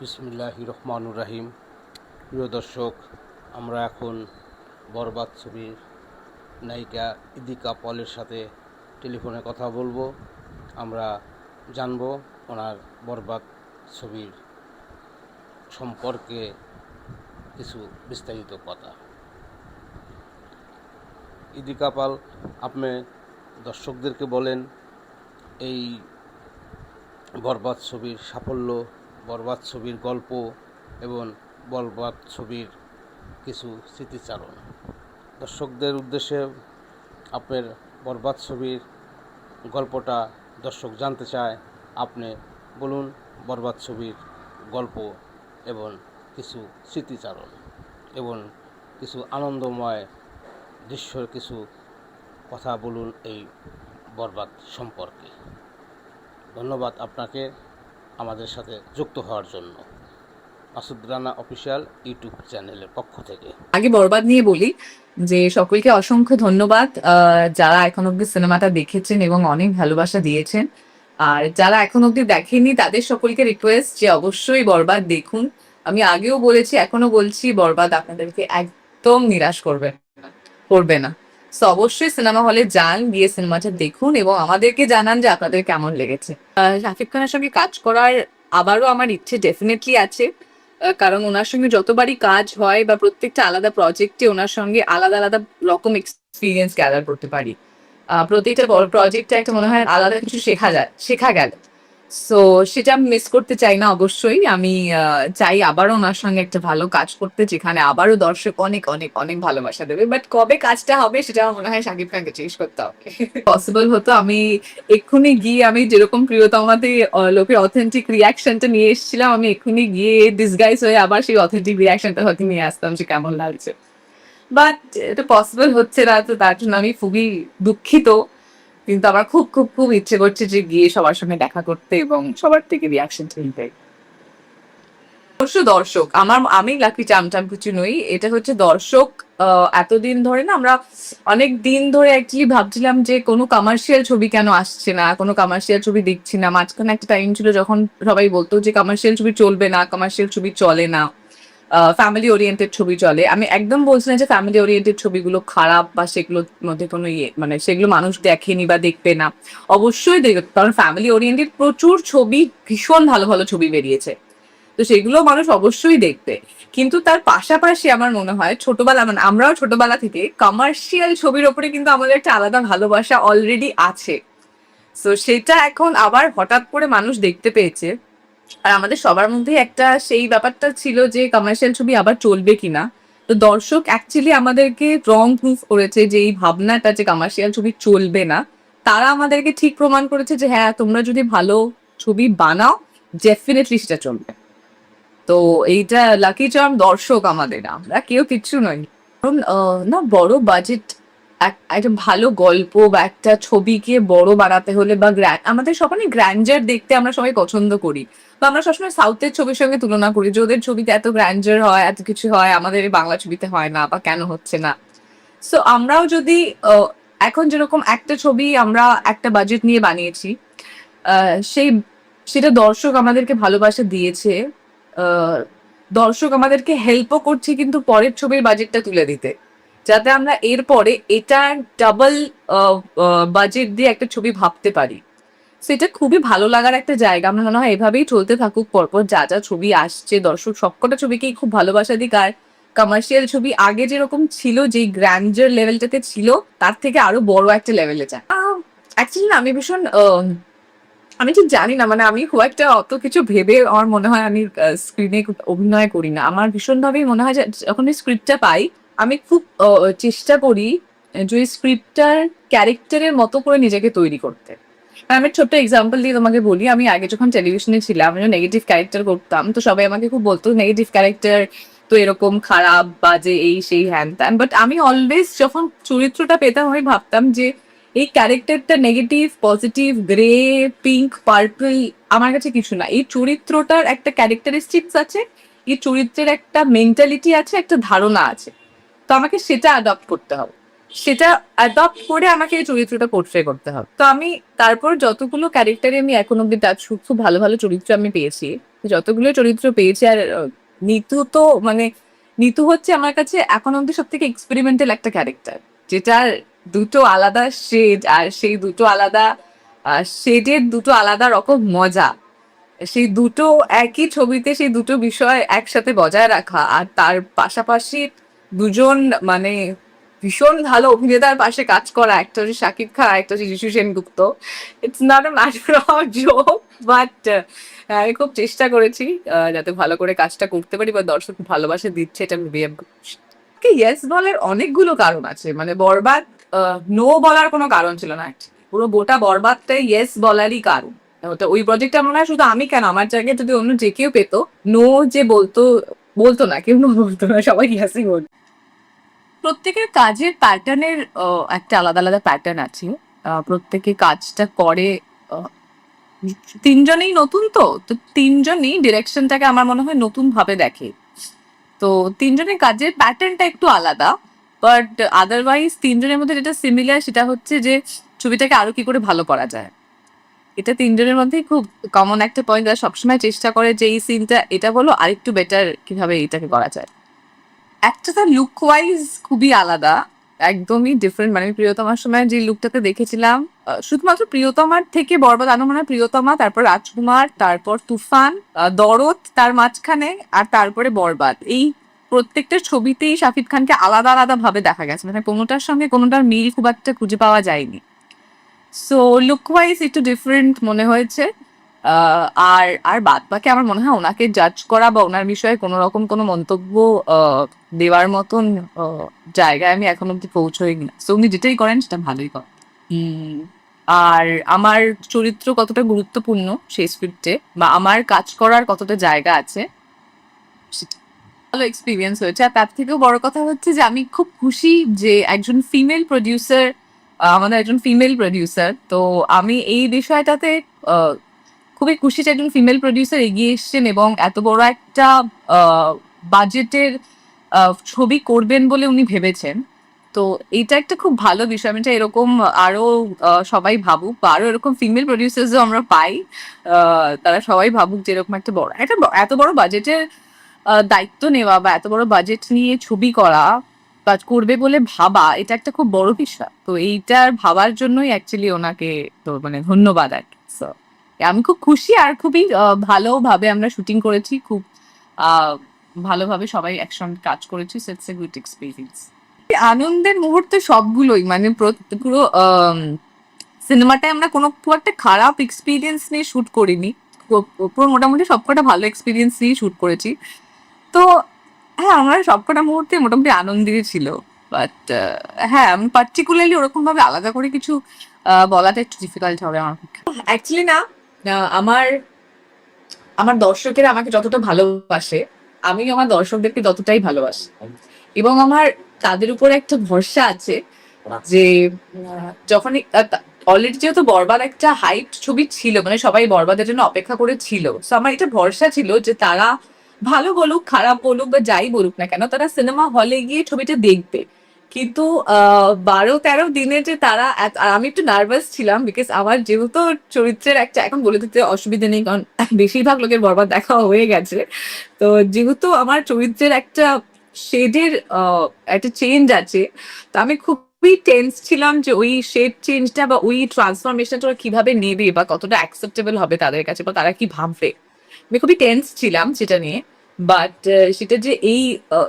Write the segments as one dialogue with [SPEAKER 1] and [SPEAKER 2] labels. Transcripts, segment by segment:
[SPEAKER 1] বিসমিল্লাহ রহমানুর রাহিম। প্রিয় দর্শক, আমরা এখন বরবাদ ছবির নায়িকা ইদিকা পলের সাথে টেলিফোনে কথা বলব। আমরা জানব ওনার বরবাদ ছবির সম্পর্কে কিছু বিস্তারিত কথা। ইদিকা পাল, আপনি দর্শকদেরকে বলেন, এই বরবাদ ছবির সাফল্য বরবাদ ছবির গল্প এবং বরবাদ ছবির কিছু স্মৃতিচারণ। দর্শকদের উদ্দেশ্যে আপনার বরবাদ ছবির গল্পটা দর্শক জানতে চায়, আপনি বলুন বরবাদ ছবির গল্প এবং কিছু স্মৃতিচারণ এবং কিছু আনন্দময় দৃশ্যর কিছু কথা বলুন এই বরবাদ সম্পর্কে। ধন্যবাদ আপনাকে। আমাদের সাথে যুক্ত হওয়ার জন্য। মাসুদ অফিসিয়াল ইউটিউব চ্যানেলের পক্ষ থেকে।
[SPEAKER 2] আগে বরবাদ নিয়ে বলি যে সকলকে অসংখ্য ধন্যবাদ যারা এখন অব্দি সিনেমাটা দেখেছেন এবং অনেক ভালোবাসা দিয়েছেন। আর যারা এখন অব্দি দেখেনি তাদের সকলকে রিকোয়েস্ট যে অবশ্যই বরবাদ দেখুন। আমি আগেও বলেছি এখনও বলছি, বরবাদ আপনাদেরকে একদম নিরাশ করবে করবে না। তো অবশ্যই সিনেমা হলে যান, গিয়ে সিনেমাটা দেখুন এবং আমাদেরকে জানান যে আপনাদের কেমন লেগেছে। শাকিব খানের সঙ্গে কাজ করার আবারও আমার ইচ্ছে ডেফিনেটলি আছে। কারণ ওনার সঙ্গে যতবারই কাজ হয় বা প্রত্যেকটা আলাদা প্রজেক্টে ওনার সঙ্গে আলাদা আলাদা রকম এক্সপিরিয়েন্স গ্যাদার করতে পারি। প্রত্যেকটা প্রজেক্টে একটা মনে হয় আলাদা কিছু শেখা যায়, শেখা গেল। সো সেটা আমি মিস করতে চাই না অবশ্যই। আমি চাই আবারও ওনার সঙ্গে একটা ভালো কাজ করতে, যেখানে আবারও দর্শক অনেক অনেক অনেক ভালোবাসা দেবে। বাট কবে কাজটা হবে, সেটা আমার মনে হয় শাকিব খানকে জিজ্ঞেস করতে হবে। পসিবল হতো আমি এক্ষুনি গিয়ে, আমি যেরকম প্রিয়তমাতে লোকের অথেন্টিক রিয়াকশনটা নিয়ে এসেছিলাম, আমি এক্ষুনি গিয়ে ডিসগাইজ হয়ে আবার সেই অথেন্টিক রিয়াকশনটা হয়তো নিয়ে আসতাম যে কেমন লাগছে। বাট এটা পসিবল হচ্ছে না, তো তার জন্য আমি খুবই দুঃখিত। কিন্তু আমার খুব খুব খুব ইচ্ছে করছে যে গিয়ে সবার সঙ্গে দেখা করতে এবং সবার থেকে রিয়াকশনটা নিতে। অবশ্য দর্শক, আমার, আমি লাকি চামচাম কিছু নই, এটা হচ্ছে দর্শক এতদিন ধরে না আমরা অনেক দিন ধরে অ্যাকচুয়ালি ভাবছিলাম যে কোনো কমার্শিয়াল ছবি কেন আসছে না, কোনো কমার্শিয়াল ছবি দেখছি না। মাঝখানে একটা টাইম ছিল যখন সবাই বলতো যে কমার্শিয়াল ছবি চলবে না কমার্শিয়াল ছবি চলে না। ফ্যামিলি ওরিয়েন্টেড ছবি চলে। আমি একদম বলছি না যে ফ্যামিলি ওরিয়েন্টেড ছবিগুলো খারাপ বা সেগুলোর মধ্যে কোনো ইয়ে মানে সেগুলো মানুষ দেখেনি বা দেখবে না। অবশ্যই দেখবে, কারণ ফ্যামিলি ওরিয়েন্টেড প্রচুর ছবি, ভীষণ ভালো ভালো ছবি বেরিয়েছে। তো সেগুলো মানুষ অবশ্যই দেখবে। কিন্তু তার পাশাপাশি আমার মনে হয় ছোটবেলা মানে আমরাও ছোটবেলা থেকে কমার্শিয়াল ছবির ওপরে কিন্তু আমাদের একটা আলাদা ভালোবাসা অলরেডি আছে। তো সেটা এখন আবার হঠাৎ করে মানুষ দেখতে পেয়েছে। আর আমাদের সবার মধ্যে একটা সেই ব্যাপারটা ছিল যে কমার্শিয়াল ছবি আবার চলবে কিনা। তো দর্শক অ্যাকচুয়ালি আমাদেরকে রং প্রুফ করেছে যে এই ভাবনাটা যে কমার্শিয়াল ছবি চলবে না। তারা আমাদেরকে ঠিক প্রমাণ করেছে যে হ্যাঁ তোমরা যদি ভালো ছবি বানাও ডেফিনেটলি সেটা চলবে। তো এইটা লাকি চার্ম দর্শক আমাদের, আমরা কেউ কিচ্ছু নই। কারণ না, বড় বাজেট একটা ভালো গল্প বা একটা ছবিকে বড় বানাতে হলে বা আমাদের সবাই গ্র্যান্ডার দেখতে আমরা সবাই পছন্দ করি। বা আমরা সবসময় সাউথের ছবির সঙ্গে তুলনা করি, যে ওদের ছবিতে এত গ্র্যান্ডার হয়, এত কিছু হয়, আমাদের বাংলা ছবিতে হয় না বা কেন হচ্ছে না। সো আমরাও যদি এখন যেরকম একটা ছবি আমরা একটা বাজেট নিয়ে বানিয়েছি সেই, সেটা দর্শক আমাদেরকে ভালোবাসা দিয়েছে দর্শক আমাদেরকে হেল্পও করছে কিন্তু পরের ছবির বাজেটটা তুলে দিতে। যাতে আমরা এরপরে এটা ডাবল বাজেট দিয়ে একটা ছবি ভাবতে পারি। সেটা খুবই ভালো লাগার একটা জায়গা। আমার মনে হয় এভাবেই চলতে থাকুক, পরপর যা যা ছবি আসছে, দর্শক সবকটা ছবিকেই খুব ভালোবাসা দিক। আর কমার্শিয়াল ছবি আগে যেরকম ছিল, যেই গ্র্যান্ডার লেভেলটাতে ছিল, তার থেকে আরও বড় একটা লেভেলে যায়। অ্যাকচুয়ালি না, আমি ভীষণ আমি ঠিক জানি না মানে আমি খুব একটা অত কিছু ভেবে আমার মনে হয় আমি স্ক্রিনে অভিনয় করি না। আমার ভীষণভাবেই মনে হয় যে যখন স্ক্রিপ্টটা পাই আমি খুব চেষ্টা করি যে স্ক্রিপ্টটার ক্যারেক্টারের মতো করে নিজেকে তৈরি করতে। আমি ছোট্ট এক্সাম্পল দিয়ে তোমাকে বলি, আমি আগে যখন টেলিভিশনে ছিলাম, আমি নেগেটিভ ক্যারেক্টার করতাম, তো সবাই আমাকে খুব বলতো নেগেটিভ ক্যারেক্টার তো এরকম খারাপ, বাজে, এই, সেই, হ্যান, ত্যান। বাট আমি অলওয়েজ যখন চরিত্রটা পেতাম, আমি ভাবতাম যে, এই ক্যারেক্টারটা negative positive grey pink purple আমার কাছে কিছু না। এই চরিত্রটার একটা ক্যারেক্টারিস্টিক্স আছে, এই চরিত্রের একটা মেন্টালিটি আছে, একটা ধারণা আছে। তো আমাকে সেটা অ্যাডপ্ট করতে হবে। সেটা অ্যাডপ্ট করে আমাকে এই চরিত্রটা পোর্ট্রে করতে হবে। তো আমি তারপর যতগুলো ক্যারেক্টারে আমি এখন অব্দি টাচ খুব ভালো ভালো চরিত্র আমি পেয়েছি। যতগুলো চরিত্র পেয়েছি আর নিতু তো মানে নিতু হচ্ছে আমার কাছে এখন অব্দি সব থেকে এক্সপেরিমেন্টাল একটা ক্যারেক্টার যেটার দুটো আলাদা শেড আর সেই দুটো আলাদা শেডের দুটো আলাদা রকম মজা। সেই দুটো একই ছবিতে সেই দুটো বিষয় একসাথে বজায় রাখা আর তার পাশাপাশি দুজন মানে ভীষণ ভালো অভিনেতার পাশে কাজ করা, একটা হচ্ছে শাকিব খান একটা হচ্ছে Jishu Sengupta. It's not a matter of joke but আমি খুব চেষ্টা করেছি যাতে ভালো করে কাজটা করতে পারি বা দর্শক ভালোবাসা দিচ্ছে, এটা আমি ভেবে ইয়েস বলার অনেকগুলো কারণ আছে। মানে বরবাদ নো বলার কোনো কারণ ছিল না পুরো গোটা বরবাদটাই ইয়েস বলারই কারণ। ওটা, ওই প্রজেক্টটা মনে হয় শুধু আমি কেন? আমার জায়গায় যদি অন্য যে কেউ পেতো নো যে বলতো বলতো না, কেউ বলতো না, সবাই ইয়াসই বলতো। প্রত্যেকের কাজের প্যাটার্নের একটা আলাদা আলাদা প্যাটার্ন আছে। প্রত্যেকে কাজটা করে তিনজনেই নতুন তো তো তিনজনই ডিরেকশনটাকে আমার মনে হয় নতুন ভাবে দেখে। তো তিনজনের কাজের প্যাটার্নটা একটু আলাদা বাট আদারওয়াইজ তিনজনের মধ্যে যেটা সিমিলার সেটা হচ্ছে যে ছবিটাকে আরও কি করে ভালো করা যায়। এটা তিনজনের মধ্যেই খুব কমন একটা পয়েন্ট সবসময় চেষ্টা করে যে এই সিনটা এটা বলো, আরেকটু বেটার কীভাবে এটাকে করা যায়। একটা তার লুক ওয়াইজ খুবই আলাদা, একদমই ডিফারেন্ট মানে আমি প্রিয়তমার সময় যে লুকটাতে দেখেছিলাম শুধুমাত্র প্রিয়তমার থেকে বরবাদ আনো মানে প্রিয়তমা, তারপর রাজকুমার, তারপর তুফান দরদ তার মাঝখানে আর তারপরে বরবাদ। এই প্রত্যেকটা ছবিতেই শাকিব খানকে আলাদা আলাদা ভাবে দেখা গেছে। মানে কোনোটার সঙ্গে কোনোটার মিল খুব একটা খুঁজে পাওয়া যায়নি। সো লুক ওয়াইজ একটু ডিফারেন্ট মনে হয়েছে। আর আর বাদ বাকি আমার মনে হয় ওনাকে জাজ করা বা ওনার বিষয়ে কোনো রকম কোনো মন্তব্য দেওয়ার মতন জায়গায় আমি এখন অব্দি পৌঁছই না। সো উনি যেটাই করেন সেটা ভালোই করেন। আর আমার চরিত্র কতটা গুরুত্বপূর্ণ সেই স্ক্রিপ্টে বা আমার কাজ করার কতটা জায়গা আছে ভালো এক্সপিরিয়েন্স হয়েছে। আর তার থেকেও বড় কথা হচ্ছে যে আমি খুব খুশি যে একজন ফিমেল প্রডিউসার আমাদের একজন ফিমেল প্রডিউসার তো আমি এই বিষয়টাতে খুবই খুশি যে একজন ফিমেল প্রডিউসার এগিয়ে এসেছেন এবং এত বড় একটা বাজেটের ছবি করবেন বলে উনি ভেবেছেন। তো এটা একটা খুব ভালো বিষয়। আমি এরকম আরও সবাই ভাবুক বা আরও এরকম ফিমেল প্রডিউসার্সও আমরা পাই তারা সবাই ভাবুক যে এরকম একটা বড়, একটা এত বড় বাজেটের দায়িত্ব নেওয়া বা এত বড় বাজেট নিয়ে ছবি করা বা করবে বলে ভাবা, এটা একটা খুব বড় বিষয়। তো এইটার ভাবার জন্যই অ্যাকচুয়ালি ওনাকে তো মানে ধন্যবাদ আর আমি খুব খুশি আর খুবই ভালোভাবে আমরা শুটিং করেছি, খুব ভালোভাবে সবাই একসঙ্গে কাজ করেছি ইটস এ গুড এক্সপিরিয়েন্স আনন্দের মুহূর্তে সবগুলোই মানে পুরো সিনেমাটায় আমরা কোনো খুব একটা খারাপ এক্সপিরিয়েন্স নিয়ে শুট করিনি। পুরো- মোটামুটি সবকটা ভালো এক্সপিরিয়েন্স নিয়ে শুট করেছি। তো হ্যাঁ আমার সবকটা মুহূর্তে মোটামুটি আনন্দের ছিল। বাট হ্যাঁ আমি পার্টিকুলারলি ওরকমভাবে আলাদা করে কিছু বলাটা একটু ডিফিকাল্ট হবে আমার অ্যাকচুয়ালি না আমার আমার দর্শকেরা আমাকে যতটা ভালোবাসে আমি আমার দর্শকদেরকে ততটাই ভালোবাসি। এবং আমার তাদের উপর একটা ভরসা আছে যে আহ, যখনই অলরেডি যেহেতু বরবাদ একটা হাইট ছবি ছিল মানে সবাই বরবাদের জন্য অপেক্ষা করে ছিল আমার এটা ভরসা ছিল যে তারা ভালো বলুক খারাপ বলুক বা যাই বলুক না কেন তারা সিনেমা হলে গিয়ে ছবিটা দেখবে। কিন্তু বারো তেরো দিনে যে তারা আমি একটু নার্ভাস ছিলাম বিকজ আমার যেহেতু চরিত্রের একটা এখন বলে দিতে অসুবিধা নেই, কারণ বেশিরভাগ লোকের বরবাদ দেখা হয়ে গেছে। তো যেহেতু আমার চরিত্রের একটা শেডের একটা চেঞ্জ আছে, তো আমি খুবই টেন্স ছিলাম যে ওই শেড চেঞ্জটা বা ওই ট্রান্সফরমেশনটা ওরা কীভাবে নেবে বা কতটা অ্যাকসেপ্টেবল হবে তাদের কাছে বা তারা কি ভাববে। আমি খুবই টেন্স ছিলাম সেটা নিয়ে। বাট সেটা যে এই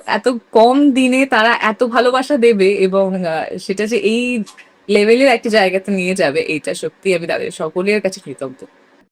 [SPEAKER 2] এত কম দিনে তারা এত ভালোবাসা দেবে এবং সেটা যে এই লেভেলের একটা জায়গাতে নিয়ে যাবে এইটা সত্যি আমি তাদের সকলের কাছে কৃতজ্ঞ।